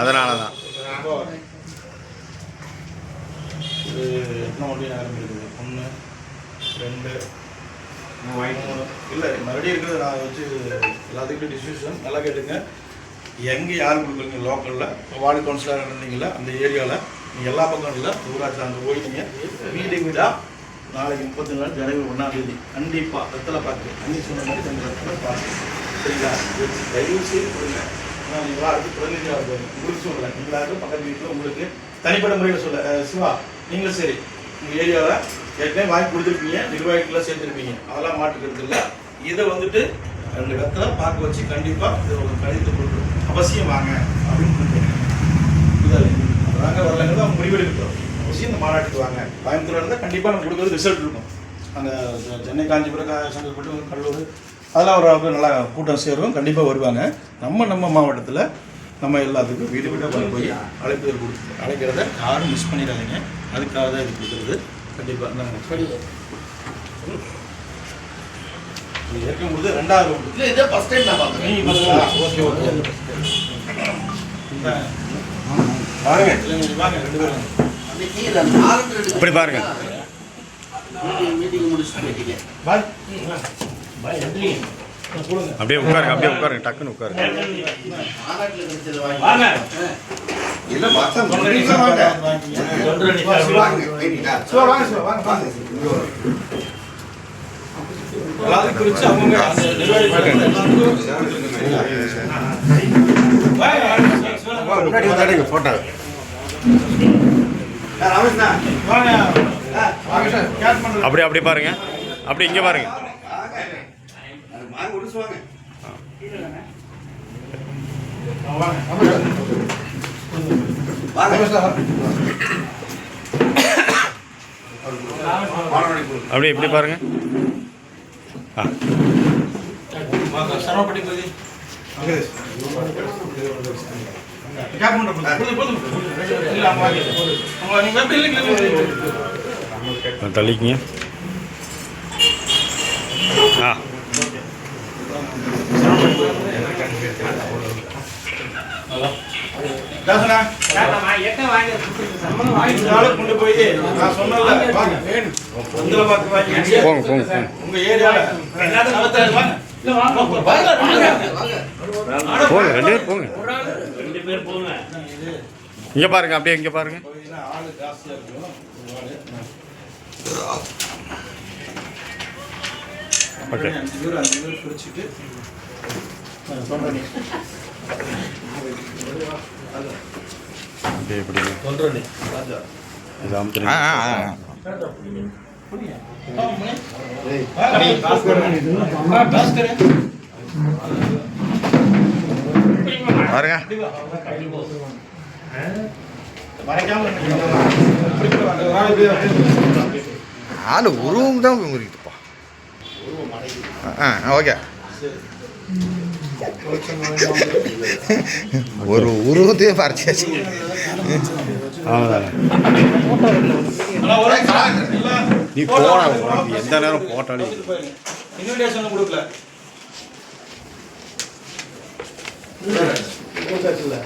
அதனால தான் இது எத்தனை வண்டி இருக்குது ஒன்று ரெண்டு மூணு. இல்லை மறுபடியும் இருக்கிறது நான் வச்சு எல்லாத்துக்கிட்டும் டிசிஷன் நல்லா கேட்டுங்க. எங்கே யார் கொடுக்குறீங்க? லோக்கலில் வார்டு கவுன்சிலர் இருந்தீங்களா அந்த ஏரியாவில் நீங்கள் எல்லா பக்கம் இல்லை. ஊராட்சி அங்கே போயிட்டீங்க. வீடு வீடாக நாளைக்கு முப்பத்தி நாலு ஜனவரி ஒன்றாம் தேதி. கண்டிப்பாக ரத்தலை பார்த்து அன்னி சொன்ன மாதிரி பார்த்து சரிங்களா தயவு செய்து கொடுங்க நான் நீங்களா அடுத்து பிரதிநிதியாக இருப்பாங்க உங்களுக்கு சொல்லலை நீங்களாக பக்கத்து வீட்டில் உங்களுக்கு தனிப்பட்ட முறையில் சொல்ல சிவா நீங்களும் சரி உங்கள் ஏரியாவில் ஏற்கனவே வாங்கி கொடுத்துருப்பீங்க நிர்வாகிகளாக சேர்த்துருப்பீங்க அதெல்லாம் மாட்டுக்கிறது இல்லை இதை வந்துட்டு ரெண்டு இடத்துல பார்க்க வச்சு கண்டிப்பாக இதை ஒரு கடிதத்தை கொடுத்து அவசியம் வாங்க அப்படின்னு கொடுத்துருங்க புரியுதா? வாங்க வரலங்கிறது அவங்க முடிவெடுக்கிறோம் அவசியம் இந்த மாநாட்டுக்கு வாங்க கோயம்புத்தூர் இருந்தால் கண்டிப்பாக நம்ம கொடுக்குறது ரிசல்ட் இருக்கும் அந்த சென்னை காஞ்சிபுரம் சங்கப்பட்டு கடலூர் அதெல்லாம் ஒரு அளவுக்கு நல்லா கூட்டம் சேரும். கண்டிப்பாக வருவாங்க. நம்ம நம்ம மாவட்டத்தில் நம்ம எல்லாத்துக்கும் வீடு வீடாக கொண்டு போய் அழைப்புதல் கொடுத்து அழைக்கிறத யாரும் மிஸ் பண்ணிடாதீங்க. அதுக்காக தான் இது கொடுக்குறது. கண்டிப்பாக நாங்கள் இது ஏற்கும்போது ரெண்டாவது. இல்ல இதே ஃபர்ஸ்ட் டைம் நான் ஆ? Okay okay. இந்த. வாங்க. இல்லைங்க, வாங்க. ரெண்டு பேரும் இப்படி பாருங்க. மீட்டிங் முடிச்சுட்டு அப்படியே உட்காருங்க அப்படியே உட்காருங்க டக்குன்னு உட்காருங்க. முன்னாடி பண்றது. அப்படியே அப்படியே பாருங்க. அப்படி இங்கே பாருங்க. வாங்க, உடுசு வாங்க. வாங்க. அப்படியே இப்படி பாருங்க. தள்ளிக்கிங்க ஆ கொண்டு போய் நான் சொன்னேன்ல, வாங்க. வந்துல பார்த்து வாங்கி. போங்க போங்க போங்க. உங்க ஏரியால அறுபத்தாறு வாங்க. வாங்க, வாங்க. போங்க ரெண்டு பேர் போங்க. இங்கே பாருங்க அப்படியே இங்கே பாருங்க போயின்னா ஆளு ஜாஸ்தியா இருக்கும். ஒரு ஆளு. ஓகே அஞ்சு பேர் அஞ்சு பேர் அப்படியே ராஜா. இது அமுத்துறீங்க பாருங்க. ஆளு உருவம் தான் உங்களுக்கு ஆ ஓகே. ஒரு உருவத்தையே பறிச்சாச்சு. இல்ல. நீ போன எந்த நேரம் போட்டாலும் இன்விடேஷன் கொடுக்கல. கொடுத்தாச்சுல்ல